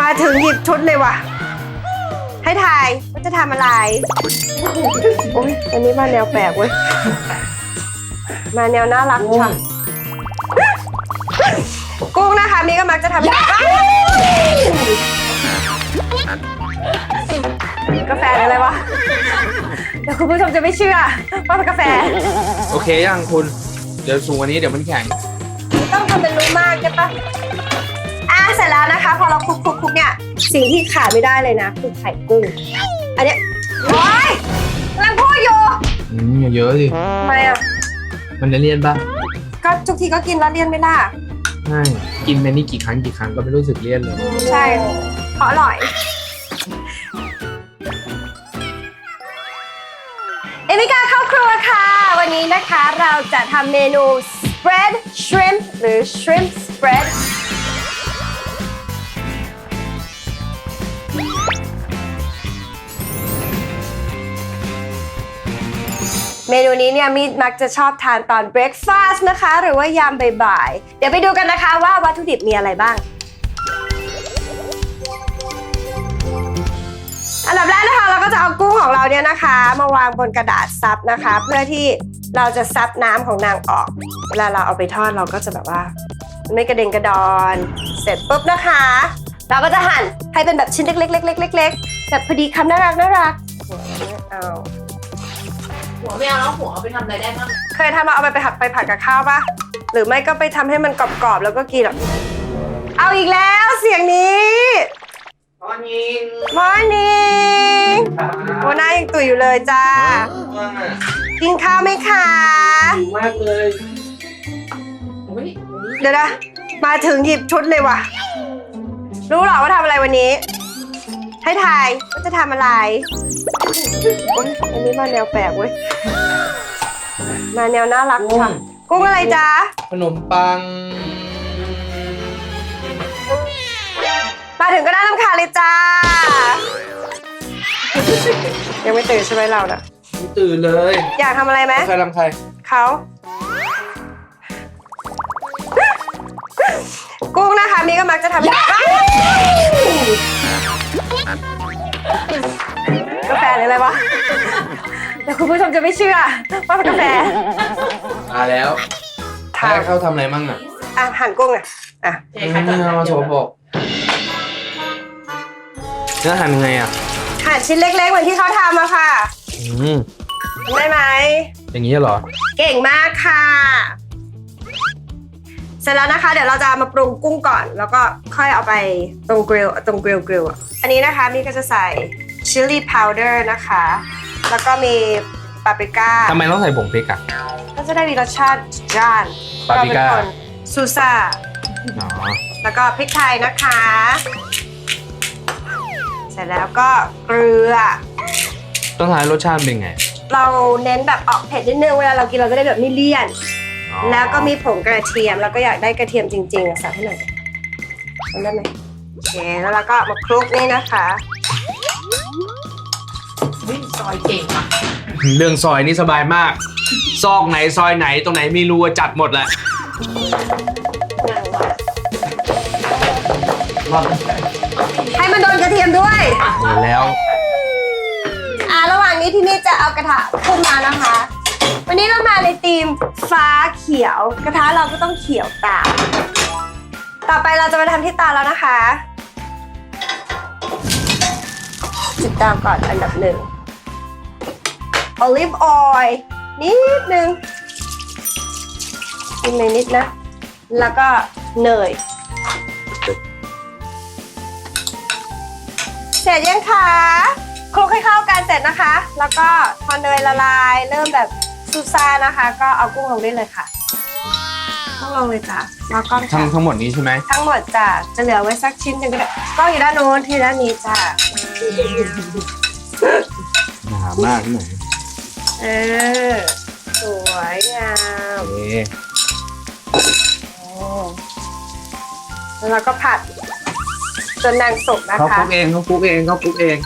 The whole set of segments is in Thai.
มาถึงหยิบชุดเลยว่ะ ให้ทายว่าจะทำอะไรโอ้ยวันนี้มาแนวแปลกเว้ย มาแนวน่ารักช่ะกุ้งนะคะมีก็มักจะทำให้กาแฟหรืออะไรวะเดี๋ยวคุณผู้ชมจะไม่เชื่อว่าเป็นกาแฟ โอเคยังคุณ เดี๋ยวสูงกวันนี้เดี๋ยวมันแข็ง ต้องทำเป็นรู้มากใช่ปะอะ เสร็จแล้วนะคะ พอเราคลุกคลุกคลุกเนี่ยสิ่งที่ขาดไม่ได้เลยนะคือไข่กุ้ง อันเนี้ยโอ๊ยกำลังพูดอยู่อืมอย่าเยอะสิทำไมอะ มันจะเลี่ยนปะก็ทุกทีก็กินแล้วเลี่ยนไม่ล่ะใช่กินไปนี่กี่ครั้งกี่ครั้งก็ไม่รู้สึกเลี่ยนเลยใช่เพราะอร่อย เอมิกาเข้าครัวค่ะ วันนี้นะคะเราจะทำเมนู spread shrimp หรือ shrimp spread เมนูนี้เนี่ยมีมักจะชอบทานตอน breakfast นะคะ หรือว่ายามบ่ายๆ เดี๋ยวไปดูกันนะคะว่าวัตถุดิบมีอะไรบ้าง อันดับแรกนะคะเราก็จะเอากุ้งของเราเนี่ยนะคะ มาวางบนกระดาษซับนะคะ เพื่อที่เราจะซับน้ำของนางออก เวลาเราเอาไปทอดเราก็จะแบบว่า ไม่กระเด็นกระดอน เสร็จปุ๊บนะคะ เราก็จะหั่นให้เป็นแบบชิ้นเล็กๆๆๆๆแบบพอดีคำน่ารักน่ารักเอา หัวไม่เอาแล้วหัวเอาไปทำอะไรได้บ้างเคยทำมาเอาไปไปผัดไปผัดกับข้าวปะหรือไม่ก็ไปทำให้มันกรอบๆแล้วก็กินแบบเอาอีกแล้วเสียงนี้ตอนนี้ Morning โอ้หน้ายังตุ๋ยอยู่เลยจ้า กินข้าวไหมคะ หิวมากเลยอุ้ยเดี๋ยวนะมาถึงหยิบชุดเลยว่ะ รู้เหรอว่าทำอะไรวันนี้ ให้ทายว่าจะทำอะไรโอ๊ยอันนี้มาแนวแปลกเว้ย มาแนวน่ารักค่ะกุ้งอะไรจ๊ะ ขนมปัง มาถึงก็ได้น้ำขาเลยจ้า ยังไม่ตื่นใช่ไหมเราน่ะ ไม่ตื่นเลยอยากทำอะไรไหม ใครทำใครเขากุ้งนะคะมีก็มักจะทำให้ กาแฟหรืออะไรวะเดี๋ยวคุณผู้ชมจะไม่เชื่อว่าเป็นกาแฟมาแล้วทาแม่เข้าทำอะไรมั่งอะอะหั่นกุ้งอะอะเทใครก่อนไม่เอามาโชว์บอกเนื้อหั่นยังไงอะหั่นชิ้นเล็กๆเหมือนที่เขาทำอะค่ะอืมทำได้ไหม อย่างนี้เหรอ เก่งมากค่ะเส ร็จแล้วนะคะ เดี๋ยวเราจะมาปรุงกุ้งก่อน แล้วก็ค่อยเอาไปตรงกริลตรงกริลกริลอะอันนี้นะคะมีก็จะใส่ชิลลี่พาวเดอร์นะคะ แล้วก็มีปาปริก้าทำไมต้องใส่ผงพริกอะ ก็จะได้มีรสชาติจ้านปาปริก้าเเป็นคนซูซ่าอ๋อแล้วก็พริกไทยนะคะ เสร็จแล้วก็เกลือ ต้องทานรสชาติเป็นไง เราเน้นแบบออกเผ็ดนิดนึง เวลาเรากินเราจะได้แบบไม่เลี่ยนอ๋อ แล้วก็มีผงกระเทียม แล้วก็อยากได้กระเทียมจริงๆอะใส่ให้หน่อยทำได้ไหมโอเคแล้วเราก็มาคลุกนี่นะคะอุ้ยซอยเก่งอะเรื่องซอยนี่สบายมาก ซอกไหนซอยไหนตรงไหนมีรูอะจัดหมดแหละให้มันโดนกระเทียมด้วยเห็นแล้ว อ่าระหว่างนี้ที่นี่จะเอากระทะขึ้นมานะคะ วันนี้เรามาในธีมฟ้าเขียว กระทะเราก็ต้องเขียวตามต่อไปเราจะมาทำที่ตาแล้วนะคะ จุดตามก่อนอันดับหนึ่ง olive oil นิดนึงกินเลยนิดนะ แล้วก็เนย เสร็จยังคะคลุกให้เข้ากันเสร็จนะคะ แล้วก็พอเนยละลาย เริ่มแบบ ซูซ่านะคะ ก็เอากุ้งลงได้เลยค่ะต้องลงเลยจ้ะแล้วก็ทั้งทั้งหมดนี้ใช่ไหมทั้งหมดจ้ะจะเหลือไว้สักชิ้นหนึ่งก็ได้ก็อยู่ด้านโน้นที่ด้านนี้จ้ะหนามากที่ไหนเออสวยงามโอเคโอ้แล้วเราก็ผัดจนนางสุกนะเขาคะคลุกเองเขาคลุกเองเขาคลุกเอง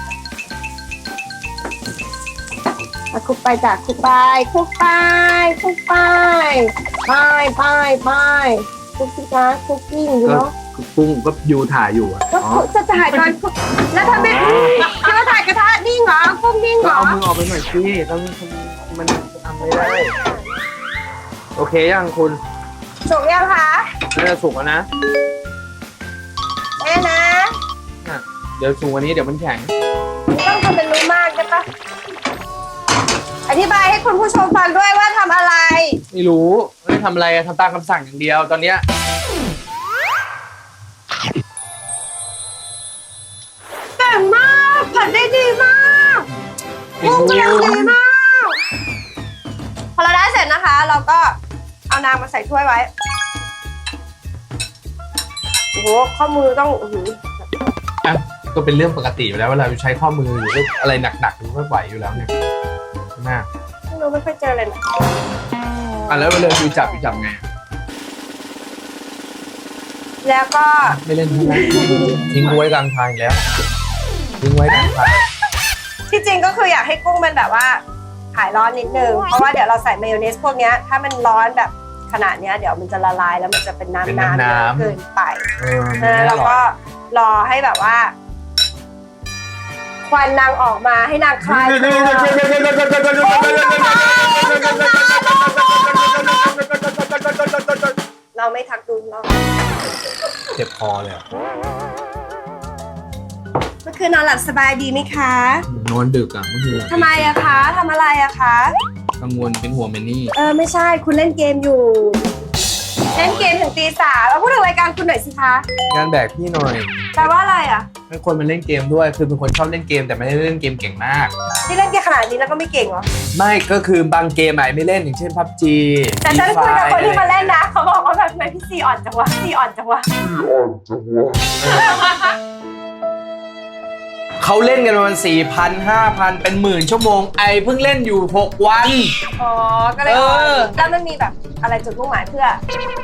มาคลุกไปจ้ะคุกไปคุกไปคุกไปไปไปไปคุกสิคะคุกกิ้งอยู่เนาะกุ้งก็ยูถ่ายอยู่อะก็อ๋อจะถ่ายตอนแล้วทำไมจะมาถ่ายกระทะนิ่งเหรอกุ้งนิ่งเหรอเอามือออกไปหน่อยสิต้องมันทำไม่ได้ โอเคยังคุณสุกยังคะน่าจะสุกแล้วนะแม่นะ เดี๋ยวสุกวันนี้เดี๋ยวมันแข็ง อธิบายให้คุณผู้ชมฟังด้วยว่าทำอะไร ไม่รู้ไม่ได้ทำอะไรอะทำตามคำสั่งอย่างเดียวตอนเนี้ยเก่งมาก ผัดได้ดีมากไม่กุ้งรู้กำลังดีมาก พอเราได้เสร็จนะคะ เราก็เอานางมาใส่ถ้วยไว้ โอ้โห ข้อมือต้องอื้อหืออะก็เป็นเรื่องปกติอยู่แล้วเวลาใช้ข้อมือหรืออะไรหนักๆมันก็ไหวอยู่แล้วเนี่ย น่าไม่รู้ไม่ค่อยเจอเลยนะอะแล้วเวลาดูจับดูจับไงอะแล้วก็ไม่เล่นใช่ไหมทิ้งไว้กลางทางอีกแล้วทิ้งไว้กลางทางที่จริงก็คืออยากให้กุ้งมันแบบว่าหายร้อนนิดนึง เพราะว่าเดี๋ยวเราใส่มายองเนสพวกเนี้ยถ้ามันร้อนแบบขนาดเนี้ยเดี๋ยวมันจะละลายแล้วมันจะเป็นน้ำน้ำเยอะเกินไปเออเออเราก็รอให้แบบว่า ควันนางออกมาให้นางคลายตัวเราไม่ทักดูเราเจ็บคอเลยอะเมื่อคืนนอนหลับสบายดีไหมคะนอนดึกอะเมื่อคืนอะทำไมอะคะทำอะไรอะคะ กังวลเป็นห่วงเมนนี่ เออไม่ใช่คุณเล่นเกมอยู่ เล่นเกมถึงตีสามเอาพูดถึงรายการคุณหน่อยสิคะงานแบกพี่หน่อยแปลว่าอะไรอะให้คนมาเล่นเกมด้วย คือเป็นคนชอบเล่นเกมแต่ไม่ได้เล่นเกมเก่งมาก ที่เล่นเกมขนาดนี้แล้วก็ไม่เก่งเหรอ ไม่ก็คือบางเกมอะไม่เล่นอย่างเช่นพับจีแต่ฉันคุยกับคนที่มาเล่นนะ เขาบอกว่าแบบทำไมพี่ซีอ่อนจังวะพี่อ่อนจังวะ เขาเล่นกันประมาณสี่พันห้าพันเป็นหมื่นชั่วโมง ไอเพิ่งเล่นอยู่หกวัน อ๋อ ก็เลยอ่อนเออ แล้วมันมีแบบอะไรจุดมุ่งหมายเพื่อ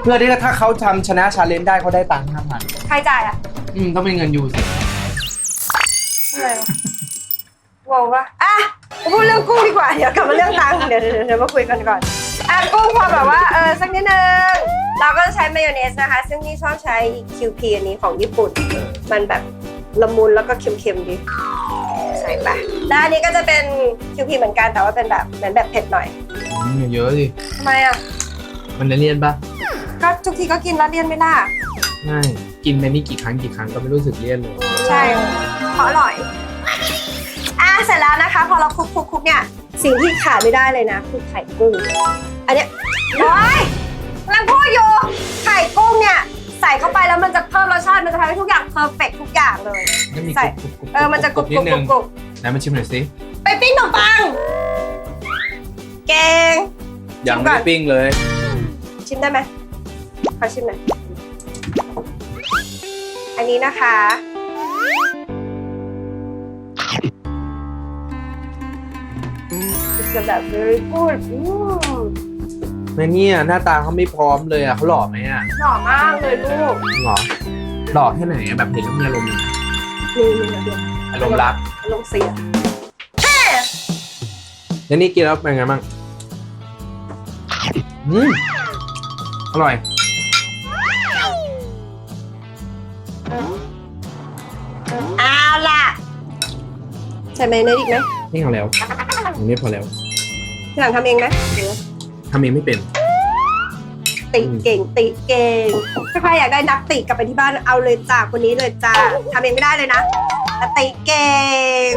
เพื่อที่ถ้าเขาทำชนะชาเลนจ์ได้เขาได้ตังค์ห้าพันใครจ่ายอะอืมต้องเป็นเงินยูสิ อะไรวะงงปะอะมาพูดเรื่องกุ้งดีกว่า เดี๋ยวกลับมาเรื่องตังค์เดี๋ยวเดี๋ยวเดี๋ยวมาคุยกันก่อน อะกุ้งพอแบบว่าเออสักนิดนึง เราก็จะใช้มายองเนสนะคะ ซึ่งนี่ชอบใช้ QP อันนี้ของญี่ปุ่น มันแบบ ละมุนแล้วก็เค็มๆดีใส่ไปแล้วอันนี้ก็จะเป็น QP เหมือนกันแต่ว่าเป็นแบบเหมือนแบบเผ็ดหน่อยอืมเยอะสิทำไมอะมันจะเลี่ยนปะก็ทุกทีก็กินแล้วเลี่ยนไม่ล่ะใช่กินไปนี่กี่ครั้งกี่ครั้งก็ไม่รู้สึกเลี่ยนเลยใช่เพราะอร่อยอะเสร็จแล้วนะคะ พอเราคลุกคลุกคลุกเนี่ยสิ่งที่ขาดไม่ได้เลยนะคือไข่กุ้งอันเนี้ยโอ้ยกำลังพูดอยู่ไข่กุ้งเนี่ย ใส่เข้าไปแล้วมันจะเพิ่มรสชาติมันจะทำให้ทุกอย่างเพอร์เฟกทุกอย่างเลย ก็มีใส่ กรุบๆๆๆเออมันจะกรุบกนิรุดบนึกรุงบกรุบไหนมาชิมหน่อยสิไปปิ้งขนมปังเก่ง ยังไม่ได้ปิ้งเลย ชิมได้ไหมขอชิมหน่อย อันนี้นะคะ It's แบบ very good อื มแม่เนี่ยหน้าตาเขาไม่พร้อมเลยอะเขาหล่อไหมอะหล่อมากเลยลูกหรอหล่อแค่ไหนอะแบบเห็นแล้วมีอารมณ์มีมีระเบียบอารมณ์รักอารมณ์เสียแล้วนี่กินแล้วเป็นไงบ้างอืมอร่อย เอาล่ะ ใส่เมยเนยอีกไหมนี่เอาแล้วอันนี้พอแล้ว ที่หลังทำเองไหมหรือว่า ทำเองไม่เป็น ติเก่งติเก่ง ถ้าใครอยากได้นักติกลับไปที่บ้านเอาเลยจ้าคนนี้เลยจ้าทำเองไม่ได้เลยนะแต่ติเก่ง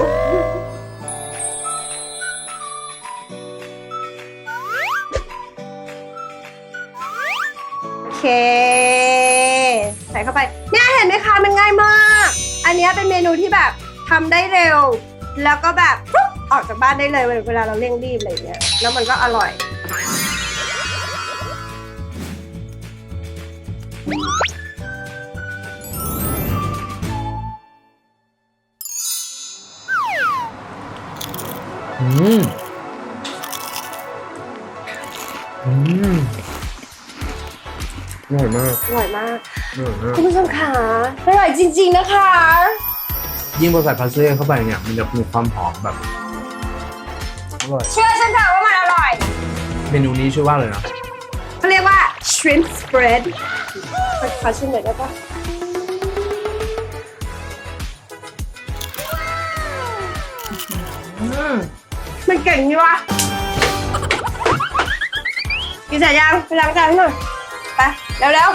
โอเค ใส่เข้าไป เนี่ยเห็นไหมคะมันง่ายมาก อันเนี้ยเป็นเมนูที่แบบทำได้เร็ว แล้วก็แบบปุ๊บออกจากบ้านได้เลยเวลาเราเร่งรีบอะไรอย่างเงี้ยแล้วมันก็อร่อย อืม อืมอร่อยมากอร่อยมาก อร่อยมากคุณผู้ชมขาอร่อยจริง ๆนะคะ ยิ่งพอใส่พาสเล่เข้าไปเนี่ย มันจะมีความหอมแบบอร่อย เชื่อฉันเถอะว่ามันอร่อย เมนูนี้ชื่อว่าอะไรนะเขาเรียกว่า shrimp spread ขอชิมหน่อยได้ปะมันเก่งนี่วะกินเสร็จยังไปล้างจานให้หน่อยไปเร็ว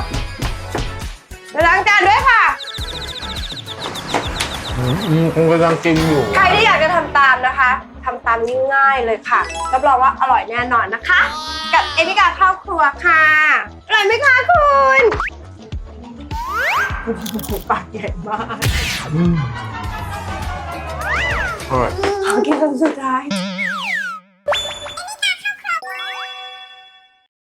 ๆไปล้างจานด้วยค่ะ อืมมกำลังกินอยู่ ใครที่อยากจะทำตามนะคะ ทำตามง่ายๆเลยค่ะ รับรองว่าอร่อยแน่นอนนะคะ กับเอพิกาครอบครัวค่ะ อร่อยไหมคะคุณโอ้โหปากใหญ่มากอืมอร่อยขอกินคำสุดท้าย